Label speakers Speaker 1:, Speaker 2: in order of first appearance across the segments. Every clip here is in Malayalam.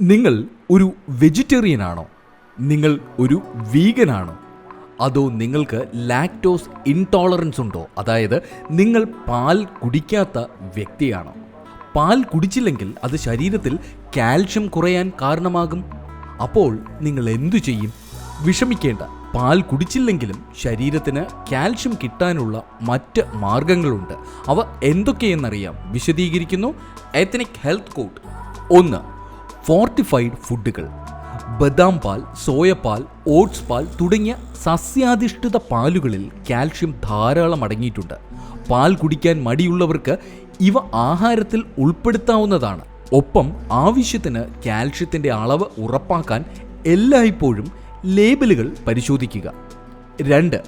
Speaker 1: നിങ്ങൾ ഒരു വെജിറ്റേറിയൻ ആണോ? നിങ്ങൾ ഒരു വീഗൻ ആണോ? അതോ നിങ്ങൾക്ക് ലാക്ടോസ് ഇൻടോളറൻസ് ഉണ്ടോ? അതായത് നിങ്ങൾ പാൽ കുടിക്കാത്ത വ്യക്തിയാണോ? പാൽ കുടിച്ചില്ലെങ്കിൽ അത് ശരീരത്തിൽ കാൽഷ്യം കുറയാൻ കാരണമാകും. അപ്പോൾ നിങ്ങൾ എന്തു ചെയ്യും? വിഷമിക്കേണ്ട. പാൽ കുടിച്ചില്ലെങ്കിലും ശരീരത്തിന് കാൽഷ്യം കിട്ടാനുള്ള മറ്റ് മാർഗങ്ങളുണ്ട്. അവ എന്തൊക്കെയെന്നറിയാം. വിശദീകരിക്കുന്നു. എത്തനിക് ഹെൽത്ത് കോട്ട് ഒന്ന് ഫോർട്ടിഫൈഡ് ഫുഡുകൾ ബദാം പാൽ സോയപ്പാൽ ഓട്സ് പാൽ തുടങ്ങിയ സസ്യാധിഷ്ഠിത പാലുകളിൽ കാൽഷ്യം ധാരാളം അടങ്ങിയിട്ടുണ്ട്. പാൽ കുടിക്കാൻ മടിയുള്ളവർക്ക് ഇവ ആഹാരത്തിൽ ഉൾപ്പെടുത്താവുന്നതാണ്. ഒപ്പം ആവശ്യത്തിന് കാൽഷ്യത്തിന്റെ അളവ് ഉറപ്പാക്കാൻ എല്ലായ്പ്പോഴും ലേബലുകൾ പരിശോധിക്കുക. രണ്ട്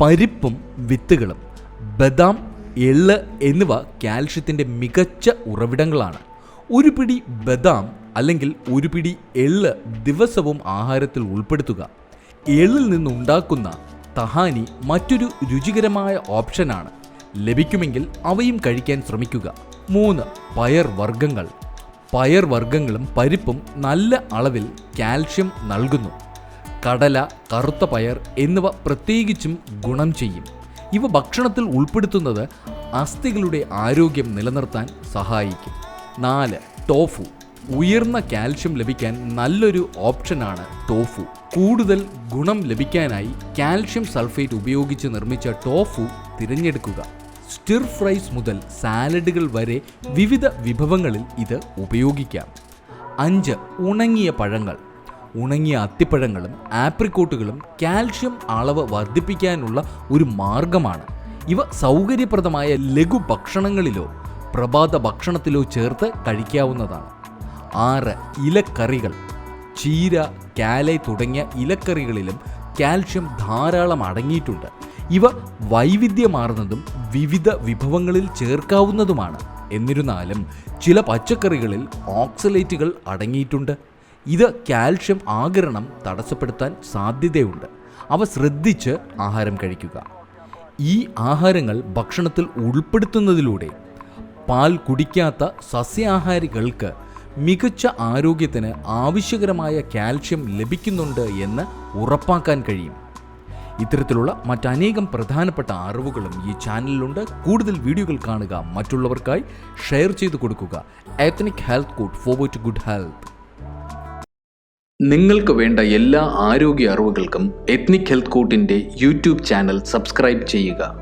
Speaker 1: പരിപ്പും വിത്തുകളും. ബദാം എള്ള് എന്നിവ കാൽഷ്യത്തിന്റെ മികച്ച ഉറവിടങ്ങളാണ്. ഒരു പിടി ബദാം അല്ലെങ്കിൽ ഒരു പിടി എള്ള് ദിവസവും ആഹാരത്തിൽ ഉൾപ്പെടുത്തുക. എള്ളിൽ നിന്നുണ്ടാക്കുന്ന തഹാനി മറ്റൊരു രുചികരമായ ഓപ്ഷനാണ് ലഭിക്കുമെങ്കിൽ അവയും കഴിക്കാൻ ശ്രമിക്കുക. മൂന്ന് പയർ വർഗങ്ങൾ. പയർ വർഗങ്ങളും പരിപ്പും നല്ല അളവിൽ കാൽഷ്യം നൽകുന്നു. കടല കറുത്ത പയർ എന്നിവ പ്രത്യേകിച്ചും ഗുണം ചെയ്യും. ഇവ ഭക്ഷണത്തിൽ ഉൾപ്പെടുത്തുന്നത് അസ്ഥികളുടെ ആരോഗ്യം നിലനിർത്താൻ സഹായിക്കും. നാല് ടോഫു. ഉയർന്ന കാൽഷ്യം ലഭിക്കാൻ നല്ലൊരു ഓപ്ഷനാണ് ടോഫു. കൂടുതൽ ഗുണം ലഭിക്കാനായി കാൽഷ്യം സൾഫേറ്റ് ഉപയോഗിച്ച് നിർമ്മിച്ച ടോഫു തിരഞ്ഞെടുക്കുക. സ്റ്റിർ ഫ്രൈസ് മുതൽ സാലഡുകൾ വരെ വിവിധ വിഭവങ്ങളിൽ ഇത് ഉപയോഗിക്കാം. അഞ്ച് ഉണങ്ങിയ പഴങ്ങൾ. ഉണങ്ങിയ അത്തിപ്പഴങ്ങളും ആപ്രിക്കോട്ടുകളും കാൽഷ്യം അളവ് വർദ്ധിപ്പിക്കാനുള്ള ഒരു മാർഗമാണ്. ഇവ സൗകര്യപ്രദമായ ലഘു ഭക്ഷണങ്ങളിലോ പ്രഭാത ഭക്ഷണത്തിലോ ചേർത്ത് കഴിക്കാവുന്നതാണ്. ആറ് ഇലക്കറികൾ ചീര കാലൈ തുടങ്ങിയ ഇലക്കറികളിലും കാൽഷ്യം ധാരാളം അടങ്ങിയിട്ടുണ്ട്. ഇവ വൈവിധ്യമാർന്നതും വിവിധ വിഭവങ്ങളിൽ ചേർക്കാവുന്നതുമാണ്. എന്നിരുന്നാലും ചില പച്ചക്കറികളിൽ ഓക്സലേറ്റുകൾ അടങ്ങിയിട്ടുണ്ട്. ഇത് കാൽഷ്യം ആകിരണം തടസ്സപ്പെടുത്താൻ സാധ്യതയുണ്ട്. അവ ശ്രദ്ധിച്ച് ആഹാരം കഴിക്കുക. ഈ ആഹാരങ്ങൾ ഭക്ഷണത്തിൽ ഉൾപ്പെടുത്തുന്നതിലൂടെ പാൽ കുടിക്കാത്ത സസ്യാഹാരികൾക്ക് മികച്ച ആരോഗ്യത്തിന് ആവശ്യകരമായ കാൽഷ്യം ലഭിക്കുന്നുണ്ട് എന്ന് ഉറപ്പാക്കാൻ കഴിയും. ഇത്തരത്തിലുള്ള മറ്റനേകം പ്രധാനപ്പെട്ട അറിവുകളും ഈ ചാനലിലുണ്ട്. കൂടുതൽ വീഡിയോകൾ കാണുക മറ്റുള്ളവർക്കായി ഷെയർ ചെയ്തു കൊടുക്കുക. Ethnic health code forward to good health നിങ്ങൾക്ക് വേണ്ട എല്ലാ ആരോഗ്യ അറിവുകൾക്കും എത്നിക് ഹെൽത്ത് കോട്ടിന്റെ യൂട്യൂബ് ചാനൽ സബ്സ്ക്രൈബ് ചെയ്യുക.